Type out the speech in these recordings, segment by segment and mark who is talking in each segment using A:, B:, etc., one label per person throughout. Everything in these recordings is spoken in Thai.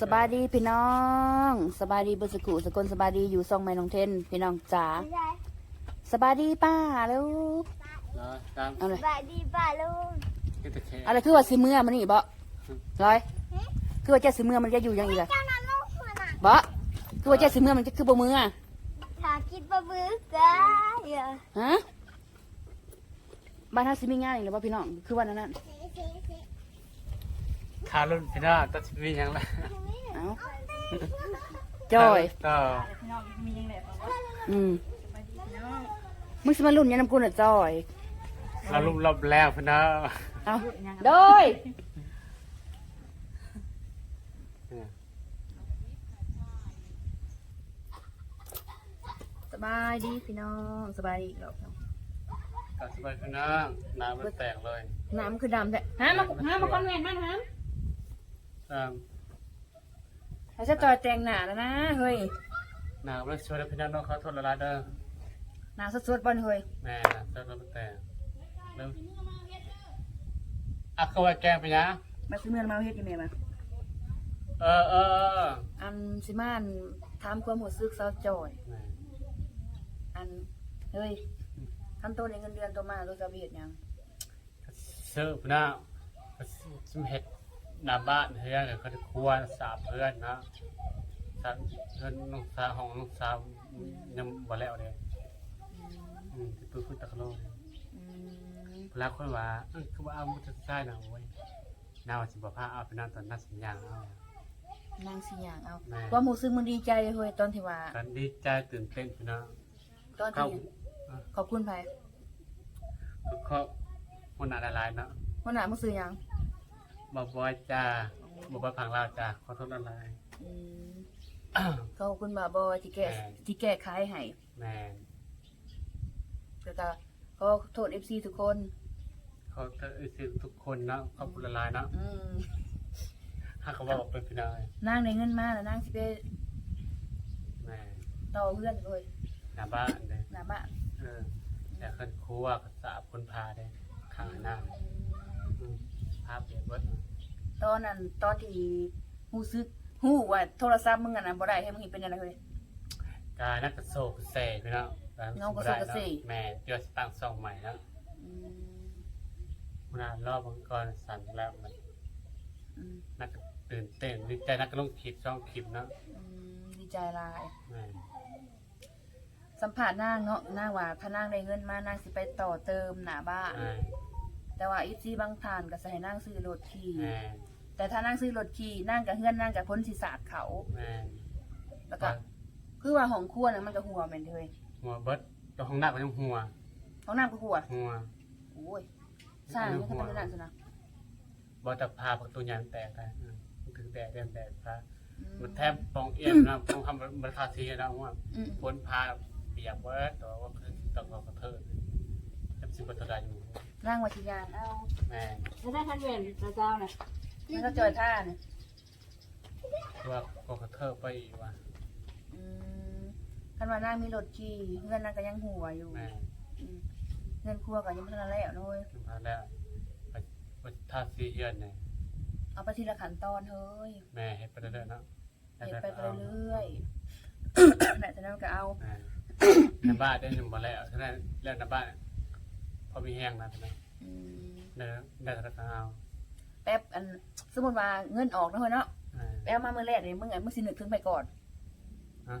A: สบายดีพี่น้องสบายดีบุสกุสกลสบายดีอยู่ซองไม่น้องเทน พี่น้องจ๋า
B: ไม่ใช่
A: สบายดีป้าแล้ว
C: เนาะตาม
A: เอาเลย
B: สบายดีป่ะลุง
C: ก็จะแค่
A: อะไรคือว่าสิเมื่อมันนี่บ่ร้อยคือว่าเจะสิเมื่อมันจะอยู่ยังอีกอะ
B: เจ้านั่นลูกหัวหนัก
A: บ่คือว่าเจะสิเมื่อมันจะคือบ่มืออะ
B: ถ้ากินปลาบึกก็เยอะ
A: ฮะบ้านท่าสิมีงานอีกแล้วบ่พี่น้องคือวันนั้นนั่น
C: ข่าวรุ่นพี่น้องตัดชีวิตยังไง
A: เอ้าจอย
C: ต่อ
A: อืมมึงสิมารุ่นยันน้ำกุนอะจอย
C: เราลุ่มรอบแล้วพี่น้อง
A: เอาโดยสบายดีพี่น้องสบายดีอีกแล้ว
C: ตัดสบายพี่น้องน้ำมันแตกเลย
A: น้ำคือดำแต่ฮะมาฮะมาคอนเวนต์มาฮะ
C: ตาม
A: ให้ฉันจอยแต่งหน้าแล้วนะเฮ้ย
C: น้ำมันช่วยแล้วพี่น้องน้องเขาทนละลายเด้อ
A: หน้าสดๆบอลเฮ้ย
C: แม่นะเจ้าเราแตกเริ่มอะเขาไว้แกงไปนะ
A: มาซื้อเมื่อมาเอาเฮ็ดยังไงมา
C: เออเออเออ
A: อันสิมานถามความหัวซึกสาวจอย
C: แม่
A: อันเฮ้ยทำตัวในเงินเดือนตัวมาตัวจะไปเฮ็ดหยัง
C: เสื้อพี่น้องชิมเห็ด หน้าบ้านเฮือนกับคนครัวสามเพื่อนนะสามเพื่อนน้องสาวของน้องสาวยังบ่แล้วเลยอืมที่ปืนพูดตะกโลก
A: อืม
C: เวลาคนว่าเอ้ยคือว่าเอามุตใช่นะโว้ยน่าว่าสิบ่พาเอาไปนอนตอนนัดสัญญาณเอา
A: นางสิหยังเอา
C: แม่
A: ความรู้สึกมันดีใจเฮ้ยตอนที่ว่า
C: กันดีใจตื่นเต้นพี่น้อง
A: ตอน
C: เข้า
A: ที่ขอบคุณไผ
C: คือเขาคนหนาหลายๆเนาะ
A: วันหน้ามึงซื้อหยัง
C: บ่บอยจ้าบ่บอยพังลาวจ้าขอโทษหลาย
A: อืม
C: ๆ
A: ขอบคุณบ่าวบอยที่แก้
C: แม่
A: ที่แก้ไขให้
C: แม่น
A: แล้วก็ขอโทษ FC ทุกคน
C: เขาเธอสิทุกคนเนาะขอบคุณหลายๆเนาะ
A: อืม
C: ถ้าเขาบอกเป็นพี่น้อง
A: นางได้เงินมาแล้วนางสิไป
C: แม่น
A: ต่อเพื่อนเลย
C: หน้าบ้านเด้
A: หน้าบ้าน
C: เออแต่คนครัวก็สาบคนพาเด้ข้างหน้าอืมภาพเปลี่ยนเบิด
A: ตอนนั้นตอนที่ฮู้ซึกฮู้ว่าโทรศัพท์มึงอันนั้นบ่ได้ให้มึงเห็นเป็นยังไงเฮ้ย
C: กายนักกระโซกระเซพี่น้อง
A: เงากระโซกกระเซ
C: แม่เดี๋ยวจะตั้งซองใหม่แล้ว
A: อืม
C: มันนานรอบมังกรสั่นแล้วมัน
A: อืม
C: นักตื่นเต้นดีใจนักก็ลงคลิปช่องคลิปเนาะ
A: อืมดีใจหลาย
C: แม่
A: สัมภาษณ์นางเนาะนางว่าถ้านางได้เงินมานางสิไปต่อเติมหน้าบ้าน
C: แม่
A: แต่ว่า FC บางท่านก็สิให้นางซื้อรถขี่
C: แม่
A: แต่ถ้านางซื้อรถขี่นางกับเฮือนนางกับพ้นศีรษะเขา
C: แม่
A: แล้วก็คือว่าห้องครัวน่ะมันก็หัวแม่นเด้ย
C: หัวเบิดตัวของหน้าก็ยังหัว
A: ห้องน้ำก็หัว
C: หัว
A: โอ้ยสร้างมันก็เป็นนั่นซะนะ
C: บอตะพาประตูยางแตกได้อืมมันถึงแตกเดินแตกพา
A: อืม
C: มันแทบปองเอี่ยมนะปองทำมันคาทีนะว่า
A: อืม
C: พ้นพาเปียกเบิดตัวว่าคือต้องเอากระเทิดจำสิบปัตตาอยู่
A: ร่างวัชิยานเอา
C: แม่
A: แล้วได้ทันเวียนพระเจ้าน่ะมันก็จอยท่าเนี่ย
C: ว่าก็กระเทิดไปอีกว่า
A: อืมคันว่านางมีรถขี่เงินนางก็ยังหัวอยู่
C: แม่
A: อืมเงินครัวก็ยังไม่ทันแล้วเน้อย
C: ขึ้นมาแล้วไปไปท่าซีเฮียนเนี่ย
A: เอาไปทีละขั้นตอนเฮ้ย
C: แม่เฮ็ดไปเรื่อยๆเนาะ
A: เห็นไปไปเรื่อยๆแม่จะนั่นก็เอา
C: แม่ในบ้านได้หนึ่งมาแล้วฉะนั้นแล้วในบ้าน พอมีแห้งนะใช่ไหม
A: อืม
C: ได้ได้ทะเลกเอา
A: แป๊บอันสมมติว่าเงินออกนะเฮ้ยเนาะ
C: แม่
A: แป๊บมาเมื่อแรกเลยมึงไงมึงสินึกถึงไปก่อน
C: ฮะ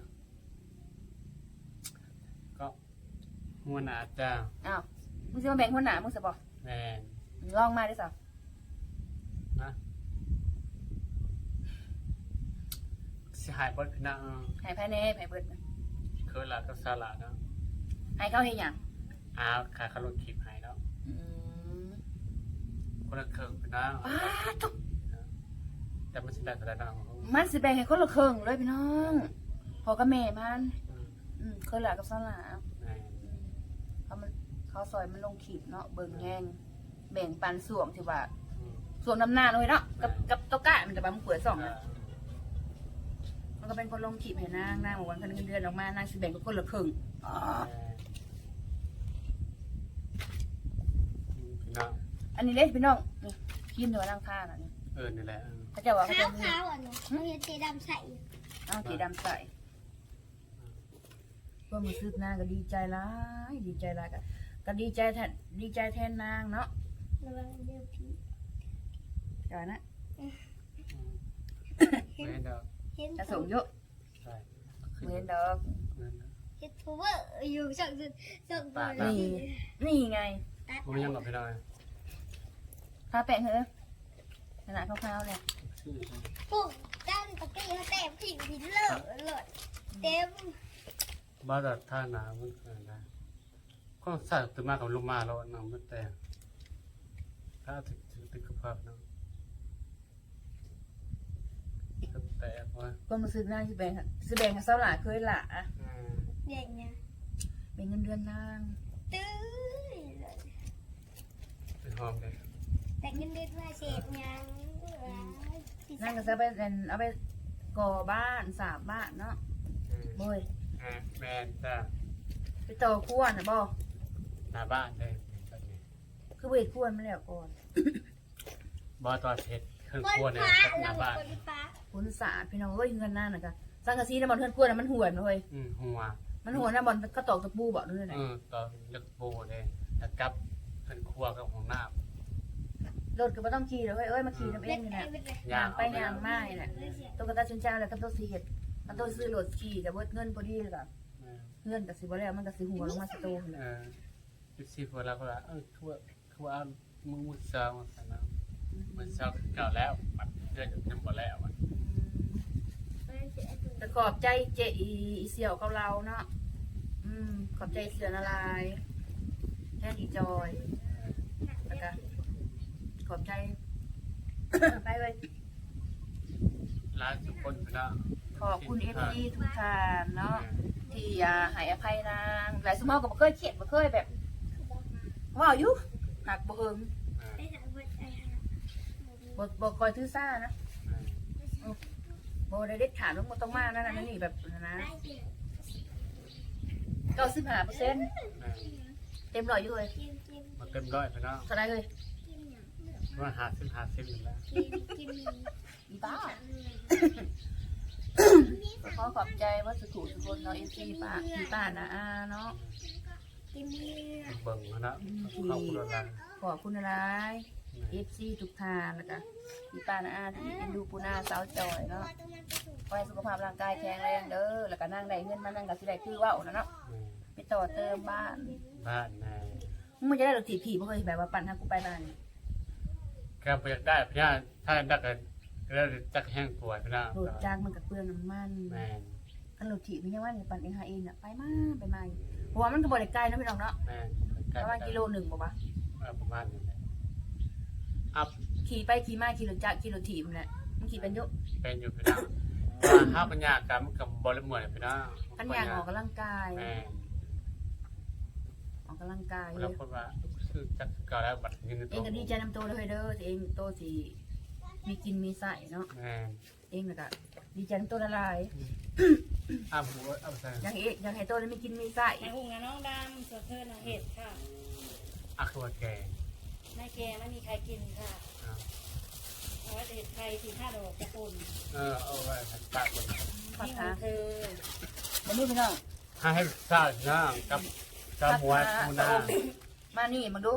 C: ก็หัวหน้าจ้า
A: อ้าวมึงสิมาแบ่งคนหนามึงสิบอก
C: แม่
A: ลองมาได้สัก
C: นะสิหายบดพี่น้า
A: หายภายในภายเบิด
C: เคยละกับสาระเนาะ
A: ให้เขาเห็นอย่าง
C: อ้าวขายขนมคลิปให้เนาะ
A: อืม
C: คนละเครื่องพี่น้า
A: ป้าดตุ๊ก
C: แต่มันสิได้แต่ละน้อง
A: มันสิแบ่งให้คนละครึ่งเลยพี่น้องพอกับแม่มัน
C: อืม
A: อืมเคยหลากับสลา
C: แม่
A: อืมเขามันเขาซอยมันลงขีดเนาะเบิ่งแห้งแบ่งปันส่วงที่ว่า
C: อืม
A: ส่วงน้ำหน้าเลยเนาะกับกับตะกร้ามันจะบามันเปิดสอง
C: อ่า
A: นะมันก็เป็นคนลงขีดให้นางนางบอกว่าคันเงินเดือนออกมานางสิแบ่งกับคนละครึ่งอ๋อ
C: แม่ อืมพี่น้า
A: อันนี้เด้พี่น้องนี่กินเถอะนางท่าน่ะนี่
C: เออนี่แหละเออ
A: เขาจะว่าเขา
B: ขาว
A: จะมี
B: ขาวอะหนูเขาเห็นสีดำใส่
A: เอาสีดำใส่เพื่อมาซื้อนางก็ดีใจร้ายดีใจร้ายก็ก็ดีใจแทนดีใจแทนนางเนาะ
B: ระวังเดี๋ยวพี่
A: ก่อนนะ
C: ไม่เห็นดอก
B: เห็น
A: จะส่งเยอะ
C: ใช่
A: เหมือนดอก
C: เงินนะ
B: เห็นทูเวอร์อยู่ส่งส่งตัว
A: นี่นี่ไง
B: ตัด
C: ผมยังกับพี่น้อย
A: ทาแปะเหอะขนาดคร่าวๆเนี่ย
C: ชื่อ
B: ปุ๊บด้านตะกี้เขาเต็มผิงผินเลยเลยเต็ม
C: บ้านท่านามันเกินนะก็สั่งตื่นมากับลูกมาแล้วน้องมันแต่ถ้าถึงถึงกระเพาะน้องแต่ว่า
A: คนมาซื้อนางที่แบงค์ซื้อแบงค์กับเสาหลาเคยหละอะ
B: เด็กเนี่ย
A: เป็นเงินเดือนนาง
B: ตื้อเลย
C: เป็นหอมเลย
B: แต่เงินเดือนมาเสพยัง
A: นางก็จะไปเป็นเอาไปก่อบ้านสาบบ้านเนาะโอ้ย
C: แมนจ้า
A: ไปต่อขั้วนะบ่
C: หน้าบ้านเลย
A: คือเวทขั้วมาแล้วก่อน
C: บอตอนเพชรเครื่อง
B: บน
C: ครัวเนี่ย
B: ฟ้า
C: ห
B: เรา
C: น้าบ้าน
B: บนฟ้า
A: คุณสาดพี่น้องเอ้ยเงินนั่นน่ะจ้ะสังกะสีน้ำมันเทือนขั้วน่ะมันห่วนเฮ้ย
C: อืมหัว
A: มันห่วนน้ำมันก็ตอกตะปูบอกด้วยไหน
C: เออตอนเลือกโบเลยแล้วกับเครื่องครัวกับของน้
A: รถก็ไม่ต้องขี่เลยเฮ้ยเอ้ยมาขี่น้ำเองนี่แหละำย่างไปย่างมานี่แหละตัวกระตาชุนเจ้าแล้วก็ตัวสีเห็ดมันตัวซื้อรถขี่กับเงินพอดีเลยกับเงินกับสิบ่แล้วมันกับสิหัวลงมาสตูน
C: เออพิซซี่พอแล้วก็ว่าเออทั่วทั่วมึงมุดซาวมาสันนะมันซาวเก่าแล้วมันเดือดจะหมดแล้วอะ
A: แต่ขอบใจเจอีเสี่ยวกับเราเนาะอืมขอบใจเสือนาลายแค่ดีจอยแล้วก็ ขอบใจ ไปเลย
C: ร้านทุกคนนะ
A: ขอบคุณเอฟซีทุกท่านเนาะที่อ่าให้อภัยนางหลายสมอก็บ่เคยเขียนบ่เคยแบบว้าวอยู่หักบ่เฮิงบ่บ่คอยถือซ่านะบ่ได้เด็ดขาดว่าบ่ต้องมานั่นน่ะนั่นนี่แบบนั้นนะ95%เต็มร้อยอยู่เลย
C: มันเต็มร้อยไปแล้ว
A: เท่าไหร่เลย
C: มันหาสิบหาสิบอยู่แล้ว
A: อีป้าขอขอบใจว่าสุขุทุกคนเนาะ FC ป้าพี่ป้านะอาเนาะ
C: เบิ่งนะเข้าคุณละ
A: ขอบคุณอะไร FC ทุกทานแล้วก็พี่ป้านะอาที่เอ็นดูปูนาสาวจอยเนาะขอให้สุขภาพร่างกายแข็งแรงเด้อแล้วก็นั่งได้เงินมานั่งก็สิได้คือเว้านะเนาะไปต่อเติมบ้าน
C: บ้านใน
A: มึงจะได้หรอกถีผีบ่เคยแบบว่าปั่นทางกูไปบ้าน
C: การประหยัดได้พี่น้าถ้าดักกันแล้วจักแห้งป่วยพี่น้า
A: โหลดจ้างมันกับเปลืองน้ำมัน
C: แมน
A: กันโหลดถีมันยังว่าเนี่ยปั่นเองหาเองน่ะไปมาไปมาเพราะว่ามันก็บ่ได้ไกลเนาะพี่น้องเนาะ
C: แมน
A: ประมาณกิโลหนึ่งบ่วะ
C: ประมาณนี้อัพ
A: ขี่ไปขี่มาขี่รถจักรขี่รถถีบนั่นแหละมันขี่เป็นอยุ
C: เป็นอยู่พี่น้าว่าห้าปัญญากรรมกับบริมวยพี่น้า
A: กันอย่างออกกำลังกาย
C: แมน
A: ออกกำลังกายเล
C: แล้ว
A: ย
C: พูดว่า คือจักก่อนแล้วบัตรเงิน
A: เองก็ดีใจนำโตเลยเด้อที่เองโตสิมีกินมีใส่เนาะ
C: แมน
A: เองน่ะก็ดีใจนำโตละลาย
C: อ้าวหัวอ้าวใส่
A: อยากให้เองอยากให้โตได้มีกินมีใส่
D: ไอหุ่งนะน้องดำส่วนเธอน้องเห็ดค่ะ
C: อักตัวแก
D: นายแกไม่มีใครกินค่ะเอาไว้แต่เห็ดไข่สี่ห้าดอกกระปุ่น
C: เออเอาไว้ปากคน
A: ผัด
D: นี่ข
A: ขา
D: องเธอ
A: เดี๋ยวนี้พี่น้อง
C: ให้ให้ซาหน้ากับกับหัวทูน่า
A: มานี่มาดู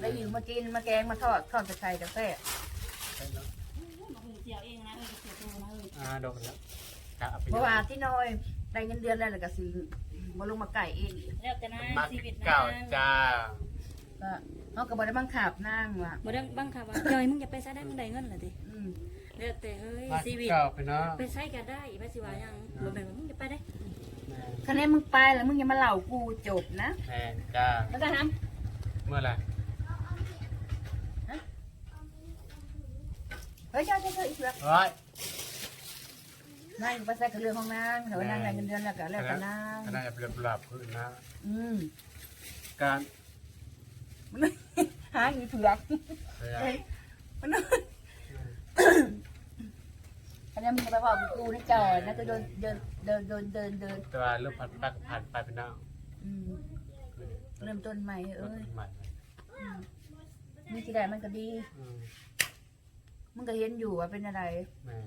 A: แล้วอยู่มากินมาแกงมาทอดทอดใส่กาแฟ
D: มาหุงเจียวเองนะเออเจียวตัวนะเออ
C: อ่าดอกนะกะ
A: เพราะว่าที่น้อยได้เงินเดือนแล้วแล้วก็สิมาลงมาไก่เอง
D: แล้วแต่นะ
C: มา
D: ชีวิตนะ
C: เก่าจ้า
A: ก็เขาก็บ่ได้บังคับนั่งว่ะ
D: บ่ได้บังคับว่าจอยมึงอย่าไปใช้ได้มึงได้เงินเหรอดิ
A: อืม
D: แล้วแต่เฮ้ย
C: มา
D: ชีวิต
C: เก่าไปเนาะ
D: ไปใช้กันได้ไปสิว่ายังบ่แม่นว่ามึงอย่าไปได้
A: คะแนนมึงไปแล้วมึงอย่ามาเหล่ากูจบนะ
C: แมนจ้า
A: แล้วก็ท
C: เมื่อไรำ
A: เฮ้ยเจ้าเจ้าเจ้าอีกเสือก
C: ร้อย
A: นั่งไปใส่กระเรืองของนางแต่ว่านางได้เงินเดือนแล้วก็แล้วก็นาง
C: ก็น่าจะเป็นปลาพื้นนะ
A: อืม
C: การ
A: มันหาอีเผือก
C: เฮ้ย
A: มัน คะแนนมึงจะไปบอกกูนี่จอยนะก็เดินเดินเดินเดินเดินเดิน
C: แต่ว่าเริ่มผ่านไปผ่านไปเป็นน้า
A: อืมเริ่มต้นใหม่
C: เอ้
A: เอ้
C: ย
A: ย
C: ใหม่
A: มีที่ใดมันก็ดี
C: อืม
A: มมึงก็เห็นอยู่ว่าเป็นอะไร
C: แม่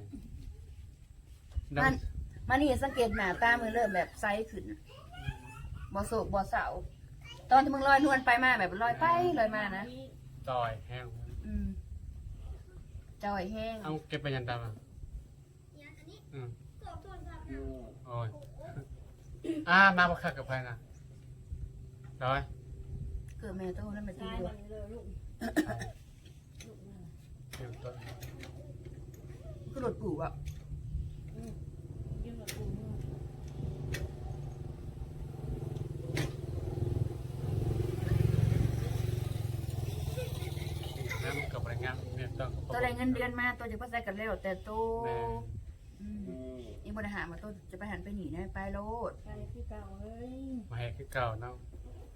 A: มัน
C: ดำ
A: มานี่สังเกตหน้าตามึงเริ่มแบบไซส์ขึ้นบ่โศกบ่เศร้าตอนที่มึงลอยนวลไปมาแบบลอยไปลอยมานะ
C: ต่อยแห้ง
A: อืมจอยแห้ง
C: เอาเก็บไปยันตามอะ
B: อย่างอันนี้
C: อืม
B: กดโทรศัพท์
C: โอ้ยอ่ามาบักคักกับใครนะร้อย
A: เกิดแม่โตนั่นมาตี
D: ตาย
A: ด้ว
D: มั
A: ย
D: นเลยลูกลูกนั่นน่ะ
C: เดี๋ยวต้น
A: ก็หลุดปู่อะ
D: อืมยื่นกับกูนู่น
C: แล้วมันกับอะไรเงี้ยเนี่ยต้อง
A: ตัวได้เงินเดือนมาตัวจะพัฒนากันแล้วแต่โต
C: แม่
A: อืม อีบริหารมาโตจะไปหันไปหนีนะไปโลด
D: ไปคือเก่าเฮ้ย
C: มาให้คือเก่าเนาะ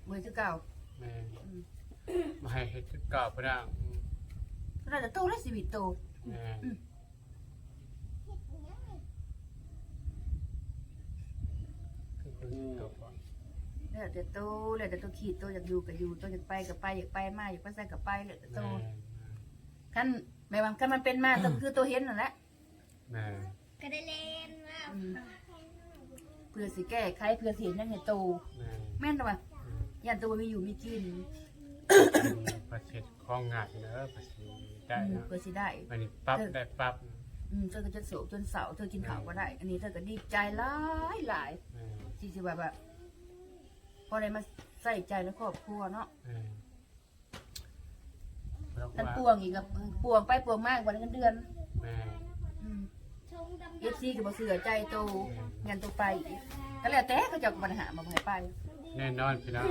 A: เมื่อคือเก่า
C: แม่
A: อืม
C: มาให้คือเก่าไปแล้วอืม
A: เราจะโตและชีวิตโต
C: แม่คือคนเก่าก่อน
A: แล้วแต่โตแล้วแต่โตขีดโตอยากอยู่ก็อยู่โตอยากไปก็ไปอยากไปมาอยากไปใส่ก็ไปแล้วแต่โต
C: แม่
A: ขั้นแม่ว่าขั้นมันเป็นมาก็คือโตเห็นนั่นแหละ
C: แม่
B: ก็ได้เล่นว่า
A: อืมเพื่อสิแก้ไขเพื่อสิเห็นยังไงโต
C: แม่
A: แม่นตัวยันตัวมีอยู่มีกิน
C: ประเทศคลองงานเนอะประเทศได้
A: อืม
C: เนอะ
A: เพื่อสิได้
C: อันนี้ปั๊บได้ปั๊บ
A: อืมเธอก็จะโศกจนเสาร์เธอกินข้าวก็ได้ อันนี้เธอก็ดีใจหลายหลาย
C: แม่
A: ที่สิแบบว่าพอได้มาใส่ใจในครอบครัวเนาะ
C: แม่แล้ว
A: ท่าน
C: ว่า
A: ปวงอีกกับปวงไปปวงมากกว่าเงินเดือน
C: แม่
B: ชงดำ
A: เอฟซีก็บ่เสือใจโตเงินโตไปอีกก็แล้วแต่เขาจะเอาปัญหามาให้ไป
C: แน่นอนพี่น้อง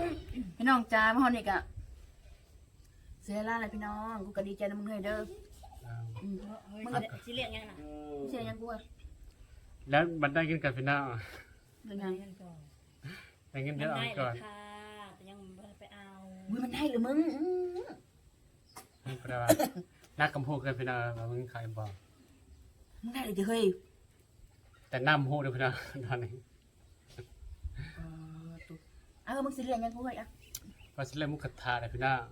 A: พี่น้องจ้ามาฮอนี่ก็เสียล่าเลยพี่น้องกูก็ดีใจนะมึงเฮ้ยเด้อ
C: เอา
A: อืม
D: เฮ้ยสิเรียกยังน่ะ
A: เสียยังกูอะ
C: แล้วมันได้กินกับพี่น้อง
A: เรื่อง
D: ยั
A: ยังง
D: ก่อน
C: ได้เงิน
D: มั
C: เดือนนออ
D: ได้
C: ก
D: เล
C: ก่อน
D: ยค่ะแต่ยังไม่ได้ไปเอา
A: อุ้ยมันได้เหรือมึงอื้อ
C: ให้พระว่านักกำพูกันพี่น้องว่ามึงขายบอก
A: มึงได้เลยจ้ะเฮ้ย
C: แต่น้ำหูด้วยพี่น้องตอนนี้
A: เออตุ๊เออมึงสิเรียนยังกูเฮ้ยอะ
C: ว่าสิเล่นมุกกระทาเลยพี่น้อง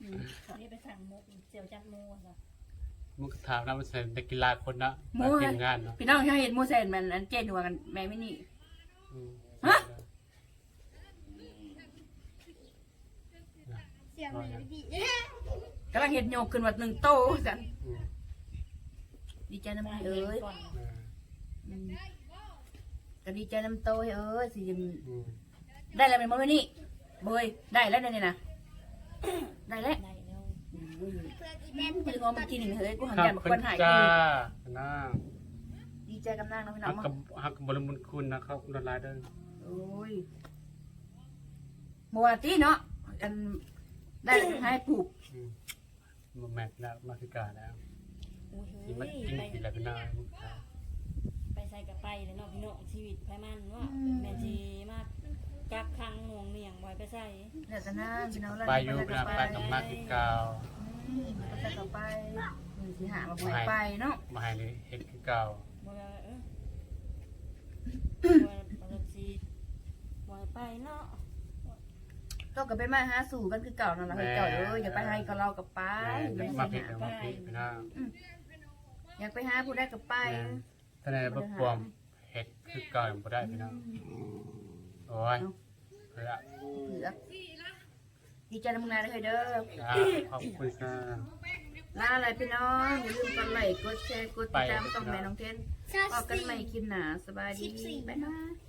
A: อืม
D: นี่ไปสั่งมุกเจียวจัดมูอะ
C: มุกกระทาน้ำมันเป็นนักกีฬาคนนะ
A: โม
C: มา
A: เฮ้
C: ที
A: ย
C: มงานเนาะ
A: พี่น้องเขาเห็นโมเสนมันอันเจนหัวกันแม่ไม่นี่
C: อืม
A: ฮะ
B: เสียงเลยพี่
A: กำลังเห็นโยกขึ้นมาหนึ่งโตกัน
C: อืม
A: ดีใจน้ำเอ้ย
D: ก่อน
C: แม่
A: อืมก็ดีใจน้ำโตเอ้ยสิยัง
C: อืม
A: ได้แล้วเป็นโมเมนี่เบยได้แล้วเนี่ยนะได้แล้ว
D: ได้แล้ว
A: อืม
B: เพื่อนอีแดน
A: กูจะงอมันกินหนึ่งเฮ้ยกูหัน
C: ขอบ
A: ยันบอก
C: คุ
A: ค
C: ณ
A: นหาย
C: จ้า
A: กู
C: น้า
A: ดีใจกับนางนะพี่น้
C: ฮั
A: อกง
C: กับฮักกับบริมุนคุณนะครับรถไลายเด้อ
A: โอ้ยเมื่อวานที่เนาะอันได้ให้ปลูก
C: อืมมาแมทแล้วมาพิการแล้ว
D: อุ้ย
C: นี่มัน
D: เฮ้
C: กิน
D: ยไป
C: กินอะไรพี่น้องมุกกระทา
D: ไปใส่กับไปเลยเนาะพี่น้องชีวิตไพมันเนาะแม่จีมากกักคังหน่วงเหนียงไว้ไปใส่
A: เดี๋ยวจะนั่งพี่น้องแล้ว
C: ไปอยู่พี่น้องไปกับมาที่เก่า
A: อืมก็จะกลับไปอืมสิหามาบ่ให้ไปเนาะ
C: มาให้เลยเฮ็ดคือเก่า
D: บ่ว่าเออบ่ว่าจีบ่ไปเนาะ
A: ก็กลับไปมาหาสู่กันคือเก่านั่นแหละเฮ้ยเจ้าเอ้ยอย่าไปให้กับเรากับไป
C: แม่
A: อย่า
C: มา
A: ไป
C: ผิด
A: หา
C: มาผิดพี่น้อง
A: อยากไปหาผู้ได้กับไป
C: แม่ท่านใดบ่ปวมเฮ็ดคือเก่าบ่ได้พี่น้องโอ้ยเพื่อ
A: เผือกดีใจนะมึงนายเด้อเฮ้ยเด้อ
C: จ้าขอบคุณค่ะ
A: ลาอะไรพี่น้องอย่าลืมกดไลค์กดแชร์กดติดตามต้องแม่น้องเทน
B: ชา
A: พบกัน
B: สี
A: ใหม่คลิปหน้าสบายดีบ๊ายบาย
C: ขอบคุณจ้า